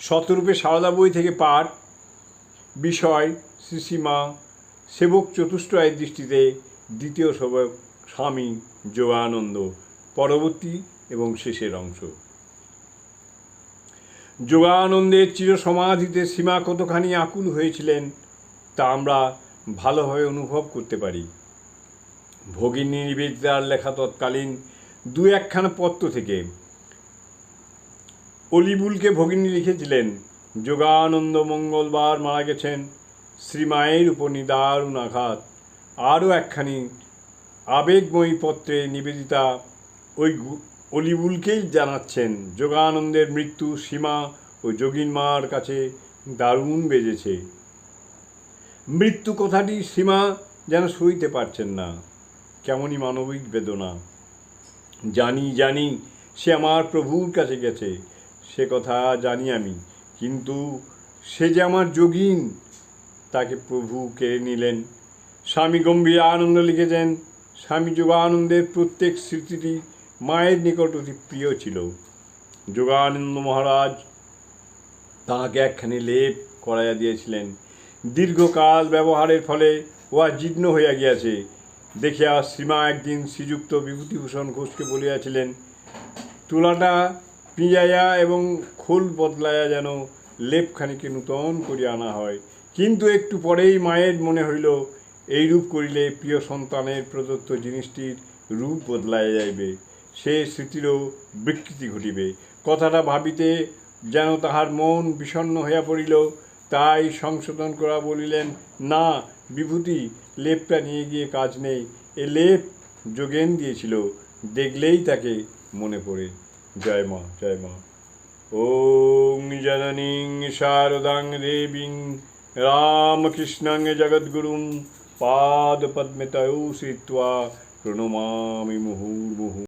শতরূপে সারদা বই থেকে পাঠ বিষয় শ্রীসীমা সেবক চতুষ্টয়ের দৃষ্টিতে দ্বিতীয় সেবক স্বামী যোগানন্দ, পরবর্তী এবং শেষের অংশ। যোগানন্দের চিরসমাধিতে সীমা কতখানি আকুল হয়েছিলেন, তা আমরা ভালোভাবে অনুভব করতে পারি। ভগিনী নিবেদিতার লেখা তৎকালীন দু একখানা পত্র থেকে অলিবুলকে ভগিনী লিখেছিলেন, যোগানন্দ মঙ্গলবার মারা গেছেন, শ্রীমায়ের উপর নিদারুণ আঘাত আরও একখানি আবেগময়ী পত্রে নিবেদিতা ওই অলিবুলকেই জানাচ্ছেন, যোগানন্দের মৃত্যু সীমা ও যোগিনমার কাছে দারুণ বেজেছে। মৃত্যু কথাটি সীমা যেন সইতে পারছেন না। কেমনই মানবিক বেদনা। জানি জানি সে আমার প্রভুর কাছে গেছে সে কথা জানি আমি। কিন্তু সে যে আমার যোগিন, তাকে প্রভু কেড়ে নিলেন? স্বামী গম্ভীর আনন্দ লিখেছেন। স্বামী যোগানন্দের প্রত্যেক স্মৃতিটি মায়ের নিকট অতি প্রিয় ছিল। যোগানন্দ মহারাজ তাহাকে একখানি লেপ করাইয়া দিয়েছিলেন। দীর্ঘকাল ব্যবহারের ফলে উহা জীর্ণ হইয়া গিয়াছে। দেখিয়া সীমা একদিন শ্রীযুক্ত বিভূতিভূষণ ঘোষকে বলিয়াছিলেন, তুলাটা পিঁজাইয়া এবং খোল বদলাইয়া যেন লেপখানিকে নূতন করিয়া আনা হয়। কিন্তু একটু পরেই মায়ের মনে হইল এই রূপ করিলে প্রিয় সন্তানের প্রদত্ত জিনিসটির রূপ বদলাইয়া যাইবে, সে স্মৃতিরও বিকৃতি ঘটিবে। কথাটা ভাবিতে যেন তাহার মন বিষণ্ণ হইয়া পড়িল, তাই সংশোধন করা বলিলেন, না, বিভূতি, লেপটা নিয়ে গিয়ে কাজ নেই। এ লেপ যোগেন দিয়েছিল, দেখলেই তাকে মনে পড়ে। जय माँ जय माँ। ॐ जननीं शारदां देवीं रामकृष्णं जगद्गुरुं पादपद्मतयौ श्रित्वा प्रणमामि मुहुर्मुहुः